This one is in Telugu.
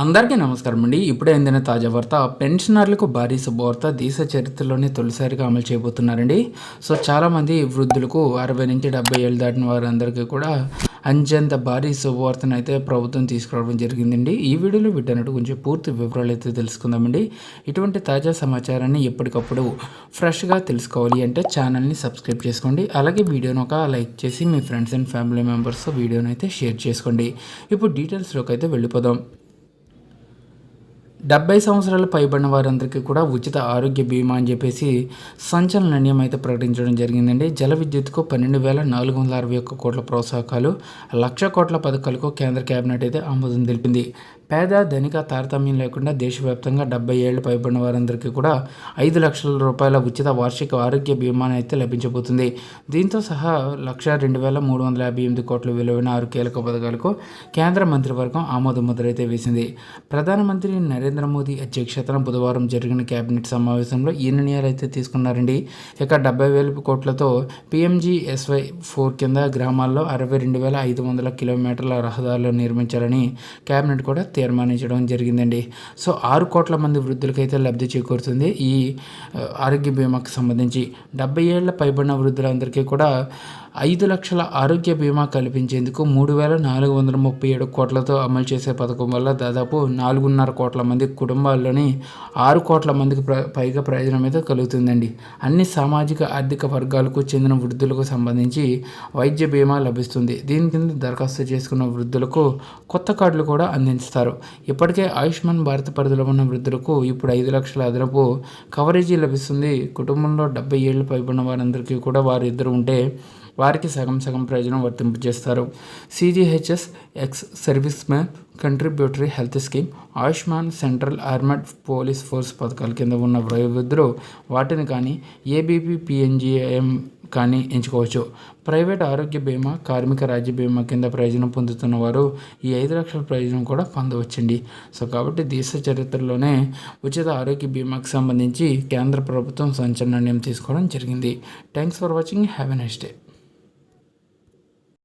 అందరికీ నమస్కారం అండి. ఇప్పుడే అందిన తాజా వార్త పెన్షనర్లకు భారీ శుభవార్త దేశ చరిత్రలోనే తొలిసారిగా అమలు చేయబోతున్నారండి. సో చాలామంది వృద్ధులకు అరవై నుంచి డెబ్బై ఏళ్ళు దాటిన వారందరికీ కూడా అంచెంత భారీ శుభవార్తను అయితే ప్రభుత్వం తీసుకురావడం జరిగిందండి. ఈ వీడియోలో వీటన్నట్టు కొంచెం పూర్తి వివరాలు అయితే తెలుసుకుందామండి. ఇటువంటి తాజా సమాచారాన్ని ఎప్పటికప్పుడు ఫ్రెష్గా తెలుసుకోవాలి అంటే ఛానల్ని సబ్స్క్రైబ్ చేసుకోండి. అలాగే వీడియోను ఒక లైక్ చేసి మీ ఫ్రెండ్స్ అండ్ ఫ్యామిలీ మెంబర్స్తో వీడియోను అయితే షేర్ చేసుకోండి. ఇప్పుడు డీటెయిల్స్లోకి అయితే వెళ్ళిపోదాం. డెబ్బై సంవత్సరాలు పైబడిన వారందరికీ కూడా ఉచిత ఆరోగ్య బీమా అని చెప్పేసి సంచలన నిర్ణయం అయితే ప్రకటించడం జరిగిందండి. జల విద్యుత్కు పన్నెండు వేల నాలుగు వందల అరవై ఒక్క కోట్ల ప్రోత్సాహకాలు లక్ష కోట్ల పథకాలకు కేంద్ర కేబినెట్ అయితే ఆమోదం తెలిపింది. పేద ధనిక తారతమ్యం లేకుండా దేశవ్యాప్తంగా డెబ్బై ఏళ్ళు పైబడిన వారందరికీ కూడా ఐదు లక్షల రూపాయల ఉచిత వార్షిక ఆరోగ్య బీమాను అయితే లభించబోతుంది. దీంతో సహా లక్ష రెండు వేల మూడు వందల యాభై ఎనిమిది కోట్ల విలువైన ఆరు కీలక పథకాలకు కేంద్ర మంత్రివర్గం ఆమోద ముద్రైతే వేసింది. ప్రధానమంత్రి నరేంద్ర మోదీ అధ్యక్షతన బుధవారం జరిగిన కేబినెట్ సమావేశంలో ఈ నిర్ణయాలు అయితే తీసుకున్నారండి. ఇక డెబ్బై వేల కోట్లతో పిఎంజీఎస్వై ఫోర్ కింద గ్రామాల్లో అరవై రెండు వేల ఐదు వందల కిలోమీటర్ల రహదారులు నిర్మించాలని కేబినెట్ కూడా తీర్మానించడం జరిగిందండి. సో ఆరు కోట్ల మంది వృద్ధులకైతే లబ్ధి చేకూరుతుంది. ఈ ఆరోగ్య బీమాకు సంబంధించి డెబ్బై ఏళ్ళ పైబడిన వృద్ధులందరికీ కూడా ఐదు లక్షల ఆరోగ్య బీమా కల్పించేందుకు మూడు వేల నాలుగు వందల ముప్పై ఏడు కోట్లతో అమలు చేసే పథకం వల్ల దాదాపు నాలుగున్నర కోట్ల మంది కుటుంబాల్లోని ఆరు కోట్ల మందికి పైగా ప్రయోజనం అయితే కలుగుతుందండి. అన్ని సామాజిక ఆర్థిక వర్గాలకు చెందిన వృద్ధులకు సంబంధించి వైద్య బీమా లభిస్తుంది. దీని కింద దరఖాస్తు చేసుకున్న వృద్ధులకు కొత్త కార్డులు కూడా అందిస్తారు. ఇప్పటికే ఆయుష్మాన్ భారత్ పరిధిలో ఉన్న వృద్ధులకు ఇప్పుడు ఐదు లక్షల అదనపు కవరేజీ లభిస్తుంది. కుటుంబంలో డెబ్బై ఏళ్ళు పైబడిన వారందరికీ కూడా వారు ఇద్దరు ఉంటే వారికి సగం సగం ప్రయోజనం వర్తింపజేస్తారు. CGHS ex service man contributory health scheme Ayushman central armed police force పథకాల కింద ఉన్న వయోవృద్ధులు వాటిని కానీ ఏబీపీ పిఎన్జిఎం కానీ ఎంచుకోవచ్చు. ప్రైవేట్ ఆరోగ్య బీమా కార్మిక రాజ్య బీమా కింద ప్రయోజనం పొందుతున్న వారు ఈ ఐదు లక్షల ప్రయోజనం కూడా పొందవచ్చండి. సో కాబట్టి దేశ చరిత్రలోనే ఉచిత ఆరోగ్య బీమాకు సంబంధించి కేంద్ర ప్రభుత్వం సంచలన నిర్ణయం తీసుకోవడం జరిగింది. Thanks for watching. Have a next day.